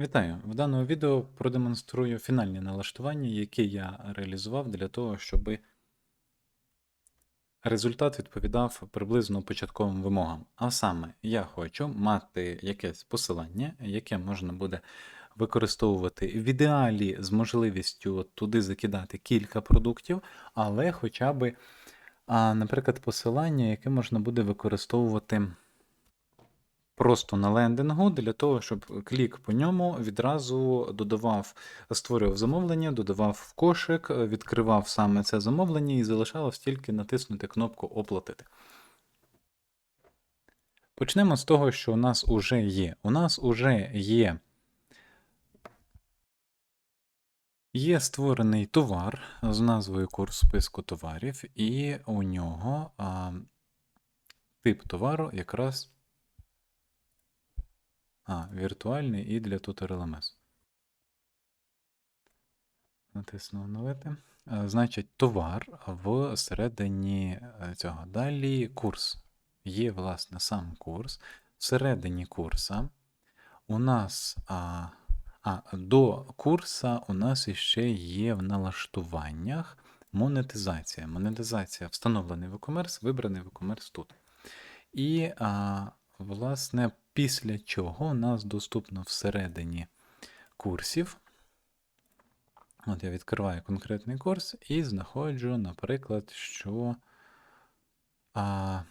Вітаю! В даному відео продемонструю фінальні налаштування, які я реалізував для того, щоб результат відповідав приблизно початковим вимогам. А саме, я хочу мати якесь посилання, яке можна буде використовувати в ідеалі з можливістю туди закидати кілька продуктів, але хоча б, наприклад, посилання, яке можна буде використовувати просто на лендингу для того, щоб клік по ньому відразу додавав, створював замовлення, додавав в кошик, відкривав саме це замовлення і залишалось тільки натиснути кнопку Оплатити. Почнемо з того, що у нас уже є. У нас уже є. Є створений товар з назвою курс списку товарів, і у нього а, тип товару якраз а, віртуальний і для Tutor LMS. Натисну оновити. Е, Значить, товар всередині е, цього. Далі курс. Є, власне, сам курс. Всередині курса у нас. А, а, до курса у нас іще є в налаштуваннях монетизація. Монетизація встановлений WooCommerce, вибраний WooCommerce тут. І, а, власне, після чого у нас доступно всередині курсів. От я відкриваю конкретний курс і знаходжу, наприклад, що а,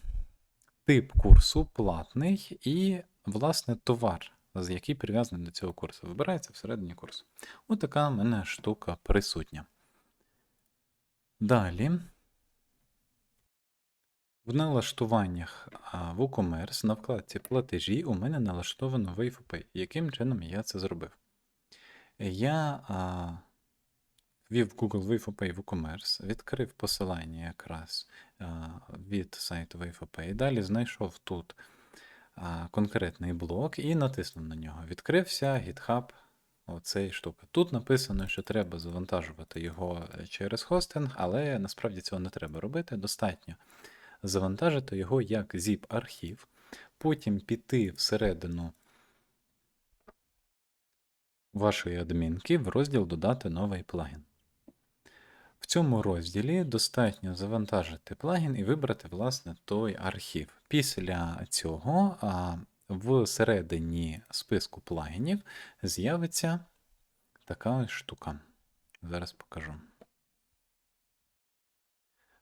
тип курсу платний і, власне, товар, з який прив'язаний до цього курсу. Вибирається всередині курсу. Ось така в мене штука присутня. Далі. В налаштуваннях WooCommerce на вкладці платежі у мене налаштовано WavePay. Яким чином я це зробив? Я а, ввів Google WavePay WooCommerce, відкрив посилання якраз а, від сайту WavePay, далі знайшов тут а, конкретний блок і натиснув на нього. Відкрився GitHub оцей штука. Тут написано, що треба завантажувати його через хостинг, але насправді цього не треба робити. Достатньо завантажити його як zip-архів, потім піти всередину вашої адмінки в розділ Додати новий плагін. В цьому розділі достатньо завантажити плагін і вибрати, власне, той архів. Після цього всередині списку плагінів з'явиться така ось штука. Зараз покажу.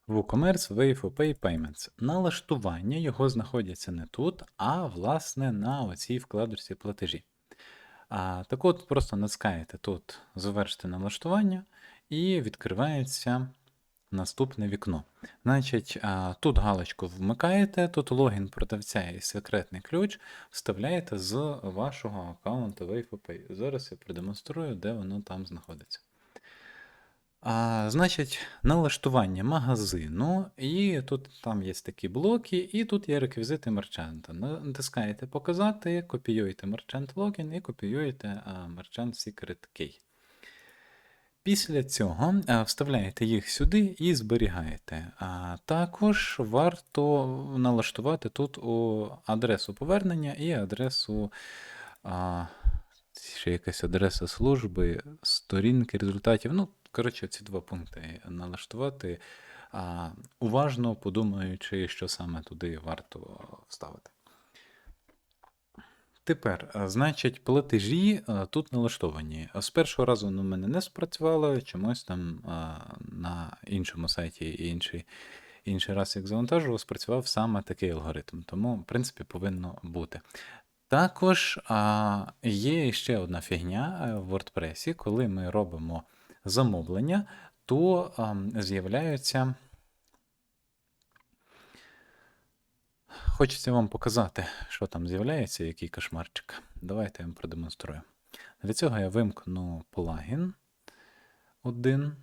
WooCommerce WavePay Payments. Налаштування його знаходяться не тут, а власне на оцій вкладочці платежі. А, Так от просто натискаєте тут завершити налаштування і відкривається наступне вікно. Значить, а, тут галочку вмикаєте, тут логін продавця і секретний ключ вставляєте з вашого аккаунту WavePay. Зараз я продемонструю, де воно там знаходиться. А, Значить, налаштування магазину, і тут там є такі блоки, і тут є реквізити мерчанта. Натискаєте Показати, копіюєте мерчант логін і копіюєте мерчант Secret Key. Після цього вставляєте їх сюди і зберігаєте. А Також варто налаштувати тут адресу повернення і адресу. А, ще якась адреса служби, сторінки результатів. Ну, коротше, ці два пункти налаштувати, а, уважно подумаючи, що саме туди варто вставити. Тепер, значить, платежі тут налаштовані. З першого разу воно в мене не спрацювало, чомусь там на іншому сайті інший, інший раз, як завантажував, спрацював саме такий алгоритм. Тому, в принципі, повинно бути. Також є ще одна фігня в WordPress, коли ми робимо замовлення, то з'являються. Хочеться вам показати, що там з'являється, який кошмарчик. Давайте я вам продемонструю. Для цього я вимкну плагін один.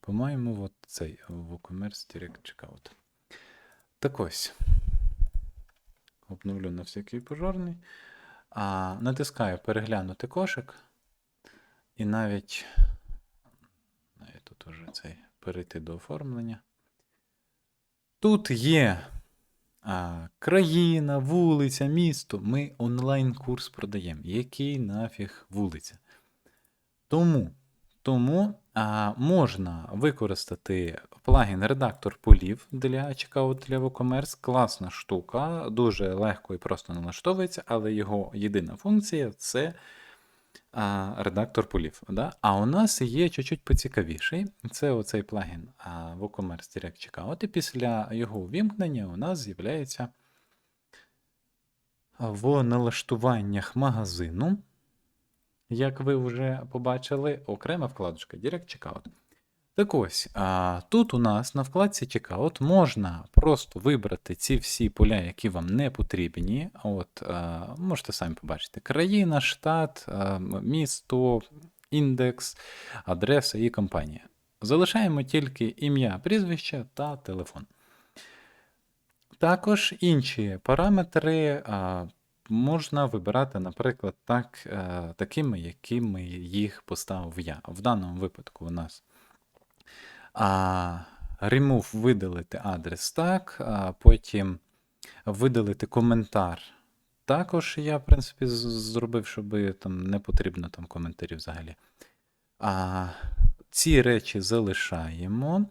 По-моєму, от цей WooCommerce Direct Checkout. Так ось. Обновлю на всякий пожарний. А, Натискаю переглянути кошик. І навіть тут уже цей перейти до оформлення. Тут є а, країна, вулиця, місто. Ми онлайн-курс продаємо. Який нафіг вулиця? Тому, тому а, можна використати плагін редактор полів для чекаут для WooCommerce. Класна штука, дуже легко і просто налаштовується, але його єдина функція це а, редактор полів. Да? А у нас є чуть-чуть поцікавіший. Це оцей плагін а, WooCommerce Direct Checkout. І після його увімкнення у нас з'являється в налаштуваннях магазину, як ви вже побачили, окрема вкладочка Direct Checkout. Так ось, а, тут у нас на вкладці Checkout можна просто вибрати ці всі поля, які вам не потрібні. От, а, можете самі побачити: країна, штат, а, місто, індекс, адреса і компанія. Залишаємо тільки ім'я, прізвище та телефон. Також інші параметри а, можна вибирати, наприклад, так, е, такими, якими їх поставив я. В даному випадку у нас а, remove видалити адрес так, а потім видалити коментар. Також я, в принципі, зробив, щоб там не потрібно там коментарів взагалі. А, ці речі залишаємо.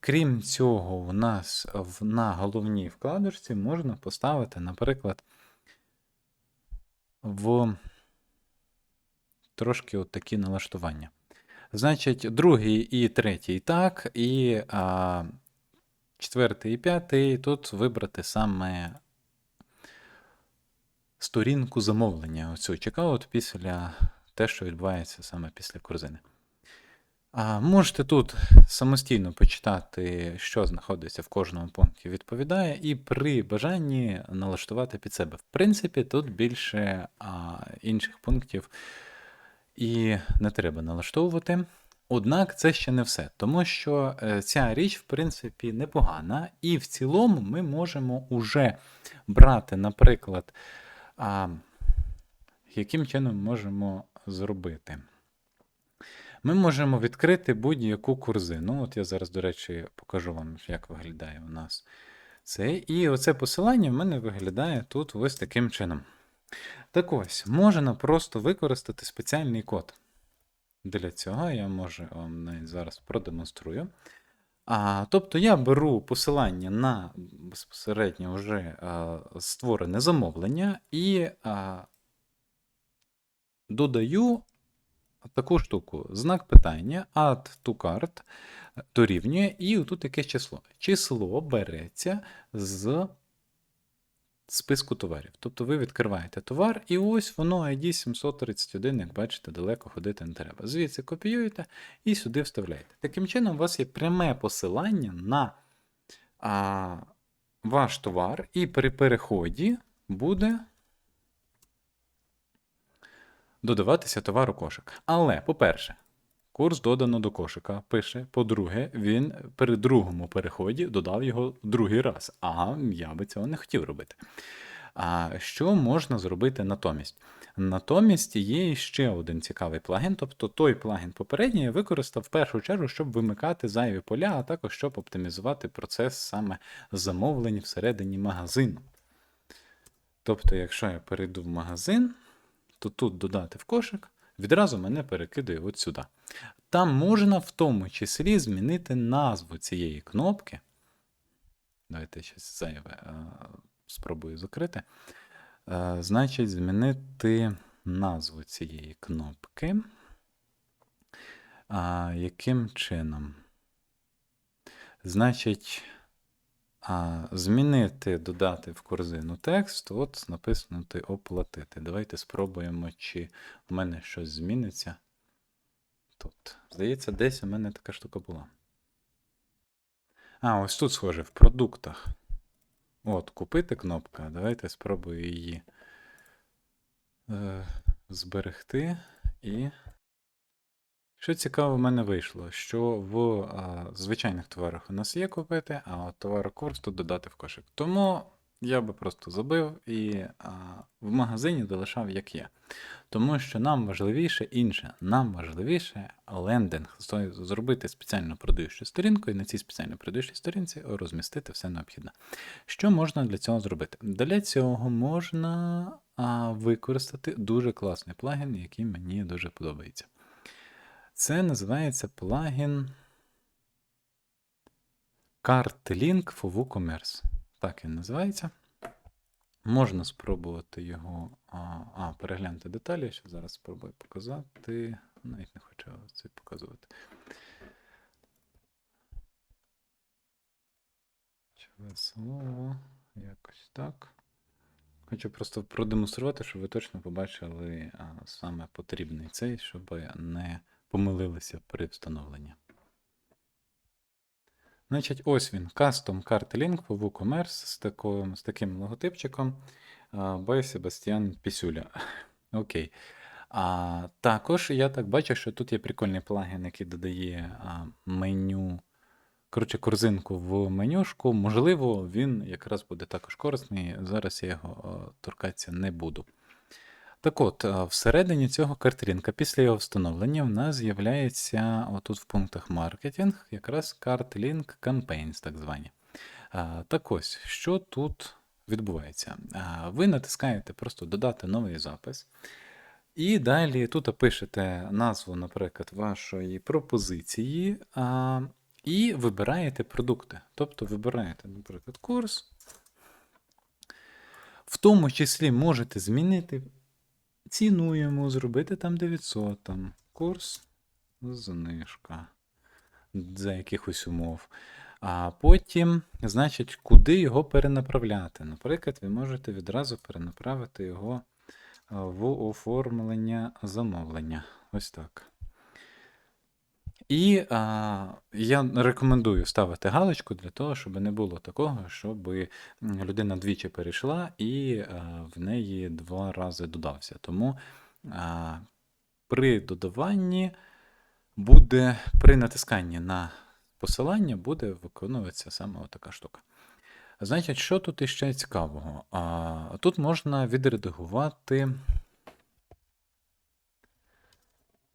Крім цього, у нас на головній вкладочці можна поставити, наприклад, в трошки от такі налаштування. Значить, другий і третій так, і а, четвертий і п'ятий тут вибрати саме сторінку замовлення. Оцю чекаут після те, що відбувається саме після корзини. А, можете тут самостійно почитати, що знаходиться в кожному пункті, відповідає, і при бажанні налаштувати під себе. В принципі, тут більше а, інших пунктів і не треба налаштовувати. Однак це ще не все, тому що е, ця річ, в принципі, непогана, і в цілому ми можемо уже брати, наприклад, а, яким чином можемо зробити. Ми можемо відкрити будь-яку корзину. От я зараз, до речі, покажу вам, як виглядає у нас це. І оце посилання в мене виглядає тут ось таким чином. Так ось, можна просто використати спеціальний код. Для цього я можу вам навіть зараз продемонструю. А, тобто я беру посилання на безпосередньо вже а, створене замовлення і а, додаю таку штуку. Знак питання add to cart дорівнює, і тут якесь число. Число береться з списку товарів. Тобто ви відкриваєте товар, і ось воно ID 731, як бачите, далеко ходити не треба. Звідси копіюєте і сюди вставляєте. Таким чином, у вас є пряме посилання на а, ваш товар, і при переході буде додаватися товар у кошик. Але, по-перше, курс додано до кошика пише. По-друге, він при другому переході додав його другий раз. А я би цього не хотів робити. А що можна зробити натомість? Натомість є ще один цікавий плагін, тобто той плагін попередній я використав в першу чергу, щоб вимикати зайві поля, а також щоб оптимізувати процес саме замовлень всередині магазину. Тобто, якщо я перейду в магазин, то тут додати в кошик, відразу мене перекидує от сюди. Там можна в тому числі змінити назву цієї кнопки. Давайте щось зайве е, спробую закрити. Е, Значить, змінити назву цієї кнопки. А, Яким чином? Значить, а, змінити, додати в корзину текст, от написати оплатити. Давайте спробуємо, чи в мене щось зміниться. Тут. Здається, десь у мене така штука була. А, ось тут схоже, в продуктах. От, купити кнопка. Давайте спробую її е, зберегти. І. Що цікаво, в мене вийшло, що в а, звичайних товарах у нас є купити, а от товарокурс тут додати в кошик. Тому я би просто забив і а, в магазині долишав як є. Тому що нам важливіше інше, нам важливіше лендинг, зробити спеціально продаючу сторінку і на цій спеціально продаючій сторінці розмістити все необхідне. Що можна для цього зробити? Для цього можна а, використати дуже класний плагін, який мені дуже подобається. Це називається плагін CartLink for WooCommerce. Так він називається. Можна спробувати його. А, а переглянути деталі. Ще зараз спробую показати. Навіть не хочу це показувати. Чове слово. Якось так. Хочу просто продемонструвати, щоб ви точно побачили а, саме потрібний цей, щоб не помилилися при встановленні. Значить, ось він. Custom Cart Link по WooCommerce з, таким, з таким логотипчиком by Себастьян Пісюля. Окей. А, також я так бачу, що тут є прикольний плагін, який додає а, меню. Коротше, корзинку в менюшку. Можливо, він якраз буде також корисний. Зараз я його торкатися не буду. Так от, всередині цього картрінка, після його встановлення, в нас з'являється отут в пунктах маркетинг, якраз CartLink Campaigns, так звані. Так ось, що тут відбувається? Ви натискаєте просто додати новий запис. І далі тут пишете назву, наприклад, вашої пропозиції і вибираєте продукти. Тобто вибираєте, наприклад, курс. В тому числі можете змінити ціну йому, зробити там 900, там курс, знижка за якихось умов. А потім, значить, куди його перенаправляти. Наприклад, ви можете відразу перенаправити його в оформлення замовлення. Ось так. І а, я рекомендую ставити галочку для того, щоб не було такого, щоб людина двічі перейшла і а, в неї два рази додався. Тому а, при додаванні буде при натисканні на посилання буде виконуватися саме така штука. Значить, що тут іще цікавого? А, Тут можна відредагувати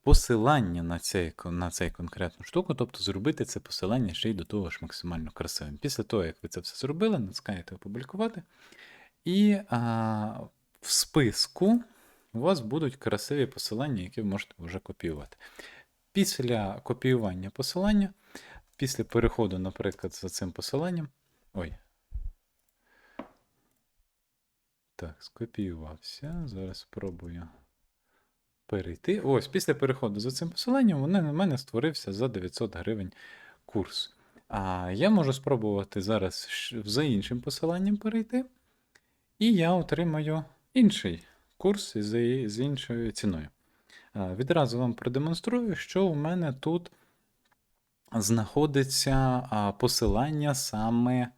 посилання на цей, на цей конкретну штуку, тобто зробити це посилання ще й до того ж максимально красивим. Після того, як ви це все зробили, натискаєте опублікувати. І а, в списку у вас будуть красиві посилання, які ви можете вже копіювати. Після копіювання посилання, після переходу, наприклад, за цим посиланням. Ой. Так, скопіювався. Зараз спробую перейти. Ось, після переходу за цим посиланням, вони на мене створився за 900 гривень курс. А я можу спробувати зараз за іншим посиланням перейти. І я отримаю інший курс з, іншою ціною. Відразу вам продемонструю, що у мене тут знаходиться посилання саме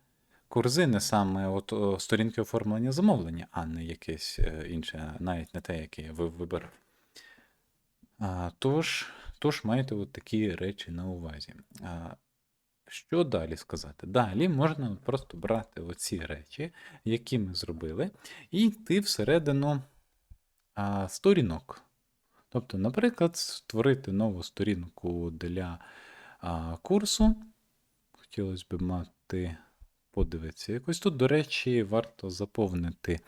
корзини, саме от, сторінки оформлення замовлення, а не якесь е, інше, навіть не те, яке ви- вибирав. Тож, тож маєте от такі речі на увазі. Що далі сказати? Далі можна просто брати оці речі, які ми зробили, і йти всередину а, сторінок. Тобто, наприклад, створити нову сторінку для а, курсу. Хотілося б мати, подивитися. Якось тут, до речі, варто заповнити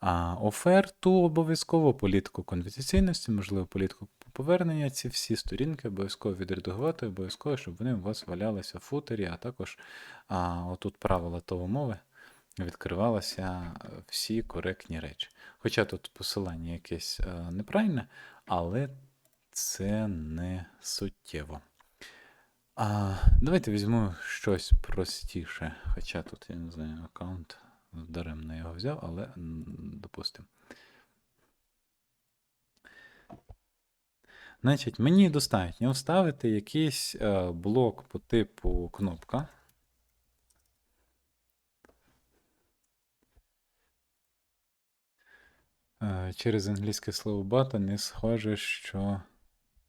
а, оферту обов'язково, політику конфіденційності, можливо, політику повернення. Ці всі сторінки обов'язково відредагувати, обов'язково, щоб вони у вас валялися в футері, а також а, отут правила того мови відкривалися е, всі коректні речі. Хоча тут посилання якесь е, неправильне, але це не суттєво. А, давайте візьму щось простіше. Хоча тут, я не знаю, аккаунт даремно його взяв, але допустимо. Значить, мені достатньо вставити якийсь е, блок по типу кнопка. Е, через англійське слово button не схоже, що.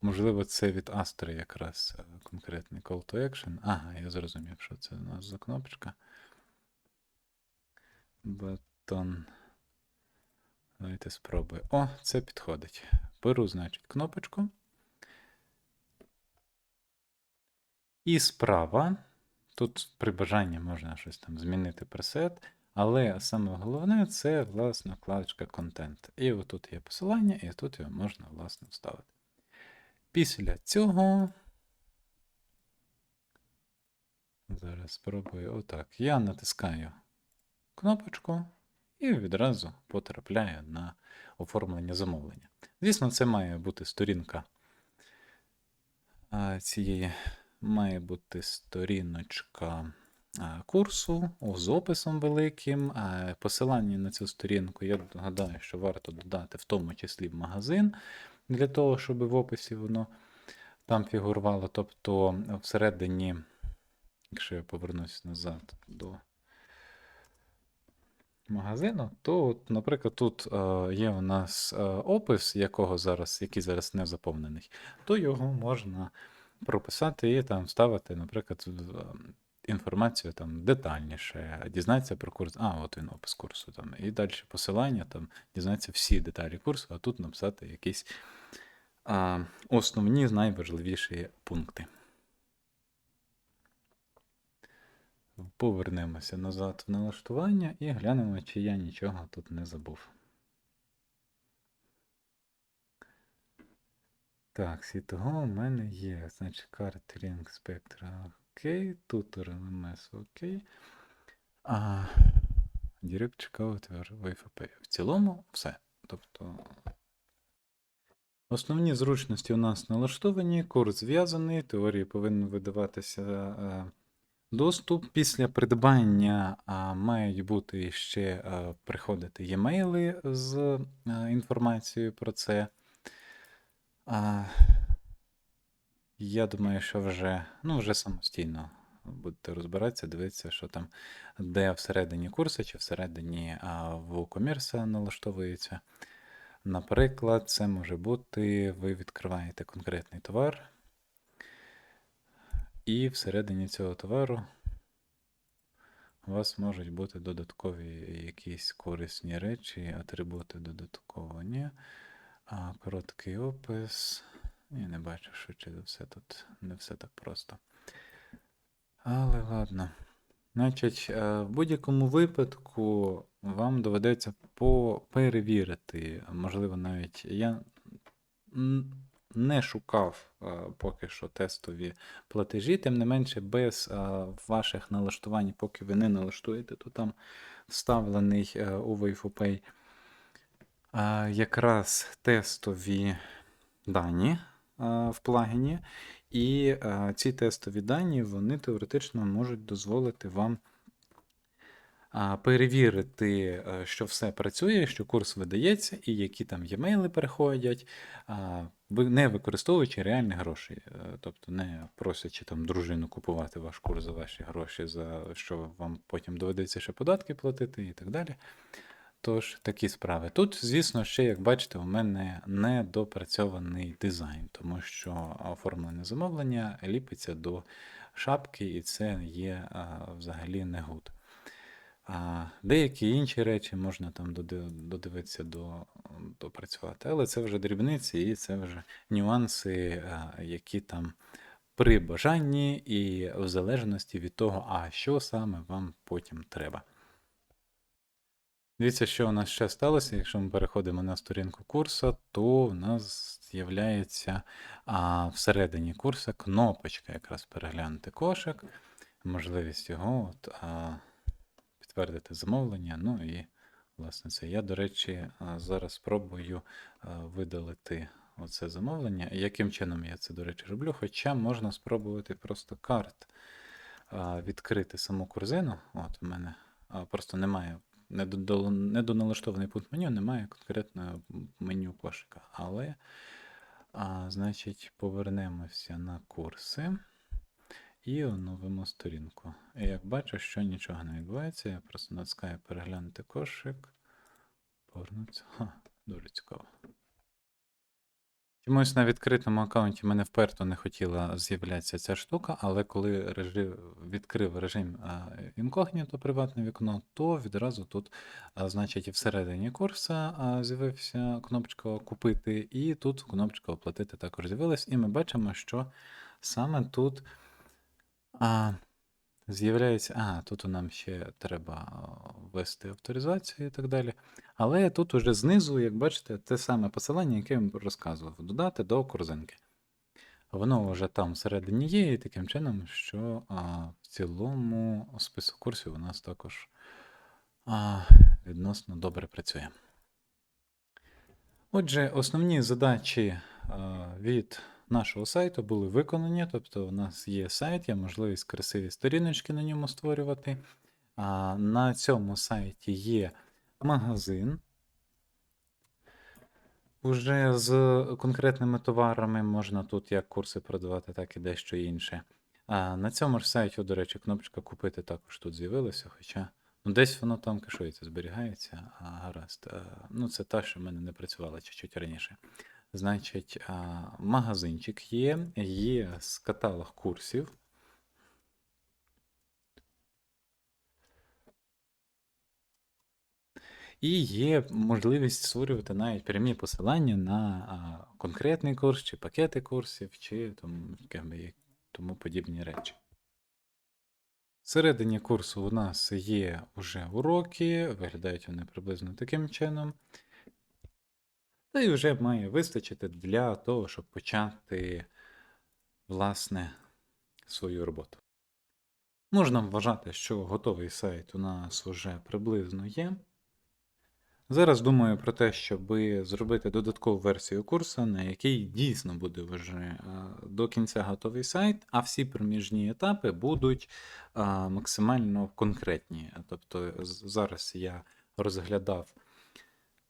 Можливо, це від Astro якраз е, конкретний call to action. Ага, я зрозумів, що це у нас за кнопочка. Батон. Давайте спробую. О, це підходить. Беру, значить, кнопочку. І справа. Тут при бажанні можна щось там змінити пресет. Але саме головне це, власне, вкладочка контент. І отут є посилання, і тут його можна, власне, вставити. Після цього. Зараз спробую отак. Я натискаю кнопочку і відразу потрапляю на оформлення замовлення. Звісно, це має бути сторінка цієї, має бути сторіночка курсу з описом великим. Посилання на цю сторінку, я гадаю, що варто додати в тому числі в магазин, для того, щоб в описі воно там фігурувало. Тобто всередині, якщо я повернусь назад до магазину, то, от, наприклад, тут е, є у нас е, опис, якого зараз, який зараз не заповнений, то його можна прописати і там вставити, наприклад, інформацію там детальніше, дізнатися про курс. А, от він опис курсу. Там, і далі посилання, там, дізнатися всі деталі курсу, а тут написати якісь а, основні, найважливіші пункти. Повернемося назад в налаштування і глянемо, чи я нічого тут не забув. Так, світого у мене є. Значить, карт Ring спектра окей, тутор LMS окей. А Direct Checkout WFP. В цілому все. Тобто. Основні зручності у нас налаштовані, курс зв'язаний, теорії повинен видаватися. е, Доступ після придбання мають бути ще а, приходити e-мейли з а, інформацією про це. А, я думаю, що вже, ну, вже самостійно будете розбиратися, дивитися, що там, де всередині курсу чи всередині а, WooCommerce налаштовується. Наприклад, це може бути, ви відкриваєте конкретний товар. І всередині цього товару у вас можуть бути додаткові якісь корисні речі, атрибути додаткові. А короткий опис. Я не бачу, що чи все тут не все так просто. Але ладно. Значить, е, в будь-якому випадку вам доведеться перевірити, можливо, навіть я не шукав поки що тестові платежі, тим не менше, без ваших налаштувань, поки ви не налаштуєте, то там вставлений у а, якраз тестові дані в плагіні. І ці тестові дані вони теоретично можуть дозволити вам перевірити, е, що все працює, що курс видається, і які там є-мейли переходять, не використовуючи реальні гроші. Е, тобто не просячи там дружину купувати ваш курс за ваші гроші, за що вам потім доведеться ще податки платити і так далі. Тож, такі справи. Тут, звісно, ще, як бачите, у мене недопрацьований дизайн, тому що оформлене замовлення ліпиться до шапки, і це є а, взагалі не гуд. А деякі інші речі можна там додивитися до, допрацювати. Але це вже дрібниці і це вже нюанси, які там при бажанні і в залежності від того, а що саме вам потім треба. Дивіться, що у нас ще сталося. Якщо ми переходимо на сторінку курсу, то у нас з'являється а, всередині курсу кнопочка, якраз переглянути кошик, можливість його. от, а, підтвердити замовлення. Ну і, власне, це. Я, до речі, зараз спробую видалити оце замовлення. Яким чином я це, до речі, роблю? Хоча можна спробувати просто карт відкрити саму корзину. От у мене просто немає. Недоналаштований пункт меню, немає конкретного меню кошика. Але, а, значить, повернемося на курси. І оновимо сторінку. І як бачу, що нічого не відбувається, я просто натискаю переглянути кошик. Повернуться. Ха, дуже цікаво. Чомусь на відкритому аккаунті мене вперто не хотіла з'являтися ця штука, але коли режим, відкрив режим інкогніто приватне вікно, то відразу тут, а, значить, і всередині курса а, з'явився кнопочка купити, і тут кнопочка оплатити також з'явилась. І ми бачимо, що саме тут а, з'являється. А, тут нам ще треба ввести авторизацію і так далі. Але тут уже знизу, як бачите, те саме посилання, яке я вам розказував, додати до корзинки. Воно вже там всередині є, і таким чином, що а, в цілому список курсів у нас також а, відносно добре працює. Отже, основні задачі а, від нашого сайту були виконані. Тобто, у нас є сайт, є можливість красиві сторіночки на ньому створювати. А, на цьому сайті є магазин. Уже з конкретними товарами можна тут як курси продавати, так і дещо інше. А на цьому ж сайті, до речі, кнопочка купити також тут з'явилася, хоча ну, десь воно там кешується, зберігається. А, гаразд. Ну, це та, що в мене не працювала чуть-чуть раніше. Значить, магазинчик є, є з каталог курсів. І є можливість створювати навіть прямі посилання на конкретний курс, чи пакети курсів, чи якби, тому подібні речі. Всередині курсу у нас є вже уроки, виглядають вони приблизно таким чином. Та й вже має вистачити для того, щоб почати, власне, свою роботу. Можна вважати, що готовий сайт у нас вже приблизно є. Зараз думаю про те, щоб зробити додаткову версію курсу, на якій дійсно буде вже до кінця готовий сайт, а всі проміжні етапи будуть максимально конкретні. Тобто зараз я розглядав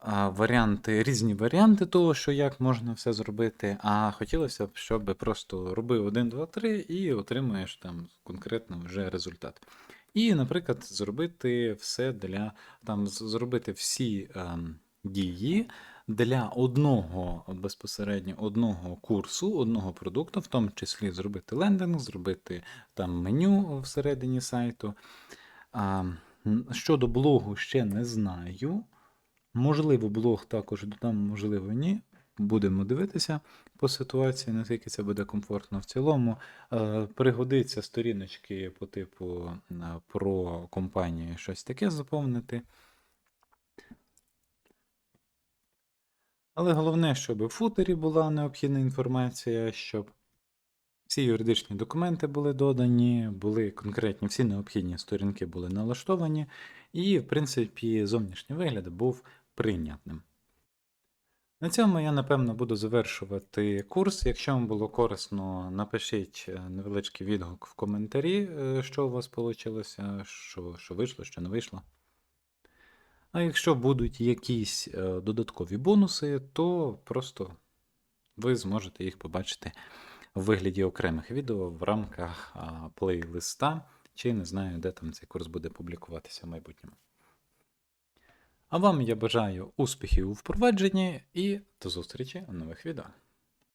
варіанти, різні варіанти того, що як можна все зробити, а хотілося б, щоб просто робив 1, 2, 3 і отримуєш там конкретно вже результат. І, наприклад, зробити все для там зробити всі ем, дії для одного безпосередньо одного курсу, одного продукту, в тому числі зробити лендинг, зробити там меню всередині сайту. М, щодо блогу ще не знаю. Можливо, блог також додам, можливо, ні. Будемо дивитися по ситуації, наскільки це буде комфортно. В цілому е, пригодиться сторіночки по типу про компанію щось таке заповнити. Але головне, щоб в футері була необхідна інформація, щоб всі юридичні документи були додані, були конкретні, всі необхідні сторінки були налаштовані, і, в принципі, зовнішній вигляд був прийнятним. На цьому я, напевно, буду завершувати курс. Якщо вам було корисно, напишіть е, невеличкий відгук в коментарі, е, що у вас вийшло, що, що вийшло, що не вийшло. А якщо будуть якісь е, додаткові бонуси, то просто ви зможете їх побачити в вигляді окремих відео в рамках плейлиста, чи не знаю, де там цей курс буде публікуватися в майбутньому. А вам я бажаю успіхів у впровадженні і до зустрічі у нових відео.